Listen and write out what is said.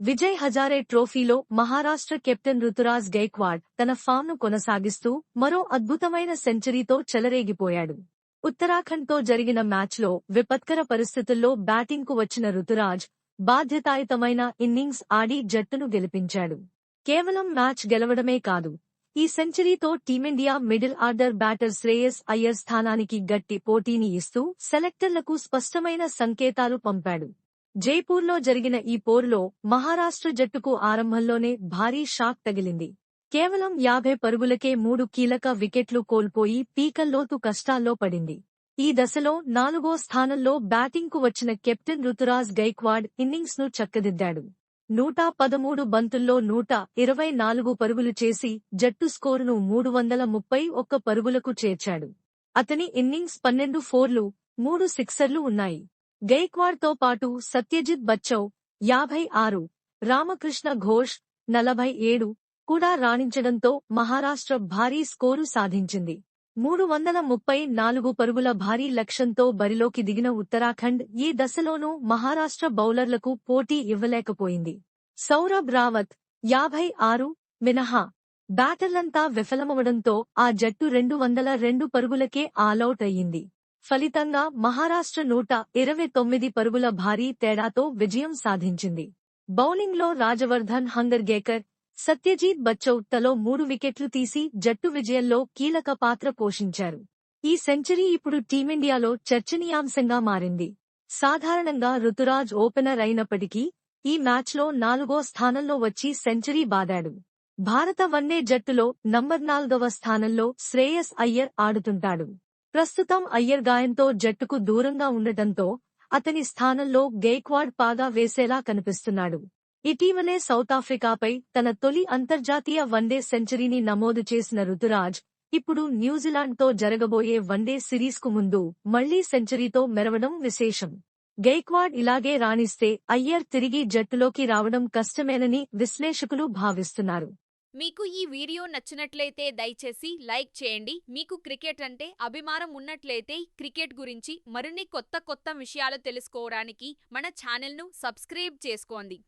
విజయ్ హజారే ట్రోఫీలో మహారాష్ట్ర కెప్టెన్ రుతురాజ్ గైక్వాడ్ తన ఫామ్ను కొనసాగిస్తూ మరో అద్భుతమైన సెంచరీతో చెలరేగిపోయాడు. ఉత్తరాఖండ్తో జరిగిన మ్యాచ్లో విపత్కర పరిస్థితుల్లో బ్యాటింగ్కు వచ్చిన రుతురాజ్ బాధ్యతాయుతమైన ఇన్నింగ్స్ ఆడి జట్టును గెలిపించాడు. కేవలం మ్యాచ్ గెలవడమే కాదు ఈ సెంచరీతో team India middle order batter Shreyas Iyer స్థానానికి గట్టి పోటీని ఇస్తూ సెలెక్టర్లకు స్పష్టమైన సంకేతాలు పంపాడు. జైపూర్లో జరిగిన ఈ పోరులో మహారాష్ట్ర జట్టుకు ఆరంభంలోనే భారీ షాక్ తగిలింది. కేవలం యాభై పరుగులకే మూడు కీలక వికెట్లు కోల్పోయి పీకల్లోతు కష్టాల్లో పడింది. ఈ దశలో నాలుగో స్థానంలో బ్యాటింగ్కు వచ్చిన కెప్టెన్ రుతురాజ్ గైక్వాడ్ ఇన్నింగ్స్ను చక్కదిద్దాడు. నూట పదమూడు బంతుల్లో నూట ఇరవై నాలుగు పరుగులు చేసి జట్టు స్కోరును మూడు వందల ముప్పై ఒక్క పరుగులకు చేర్చాడు. అతని ఇన్నింగ్స్ పన్నెండు ఫోర్లు మూడు సిక్సర్లు ఉన్నాయి. గైక్వాడ్తో పాటు సత్యజిత్ బచ్చౌ యాభై ఆరు రామకృష్ణ ఘోష్ నలభై ఏడు కూడా రాణించడంతో మహారాష్ట్ర భారీ స్కోరు సాధించింది. మూడు వందల ముప్పై నాలుగు పరుగుల భారీ లక్ష్యంతో బరిలోకి దిగిన ఉత్తరాఖండ్ ఈ దశలోనూ మహారాష్ట్ర బౌలర్లకు పోటీ ఇవ్వలేకపోయింది. సౌరభ్ రావత్ యాభై ఆరు మినహా బ్యాటర్లంతా విఫలమవడంతో ఆ జట్టు రెండు వందల రెండు పరుగులకే ఆలౌట్ అయ్యింది. ఫలితంగా మహారాష్ట్ర నూట ఇరవై తొమ్మిది పరుగుల భారీ తేడాతో విజయం సాధించింది. బౌలింగ్లో రాజవర్ధన్ హంగర్గేకర్ సత్యజీత్ బచ్చౌ తలో మూడు వికెట్లు తీసి జట్టు విజయంలో కీలక పాత్ర పోషించారు. ఈ సెంచరీ ఇప్పుడు టీమిండియాలో చర్చనీయాంశంగా మారింది. సాధారణంగా రుతురాజ్ ఓపెనర్ అయినప్పటికీ ఈ మ్యాచ్లో నాలుగో స్థానంలో వచ్చి సెంచరీ బాదాడు. భారత వన్డే జట్టులో నంబర్ నాలుగవ స్థానంలో శ్రేయస్ అయ్యర్ ఆడుతుంటాడు. ప్రస్తుతం అయ్యర్ గాయంతో జట్టుకు దూరంగా ఉండటంతో అతని స్థానంలో గేక్వాడ్ పాగా వేసేలా కనిపిస్తున్నాడు. ఇటీవలే సౌతాఫ్రికాపై తన తొలి అంతర్జాతీయ వన్డే సెంచరీని నమోదు చేసిన రుతురాజ్ ఇప్పుడు న్యూజిలాండ్తో జరగబోయే వన్డే సిరీస్కు ముందు మళ్ళీ సెంచరీతో మెరవడం విశేషం. గైక్వాడ్ ఇలాగే రాణిస్తే అయ్యర్ తిరిగి జట్టులోకి రావడం కష్టమేనని విశ్లేషకులు భావిస్తున్నారు. మీకు ఈ వీడియో నచ్చినట్లయితే దయచేసి లైక్ చేయండి. మీకు క్రికెట్ అంటే అభిమానం ఉన్నట్లయితే క్రికెట్ గురించి మరిన్ని కొత్త కొత్త విషయాలు తెలుసుకోవడానికి మన ఛానల్ను సబ్స్క్రైబ్ చేసుకోండి.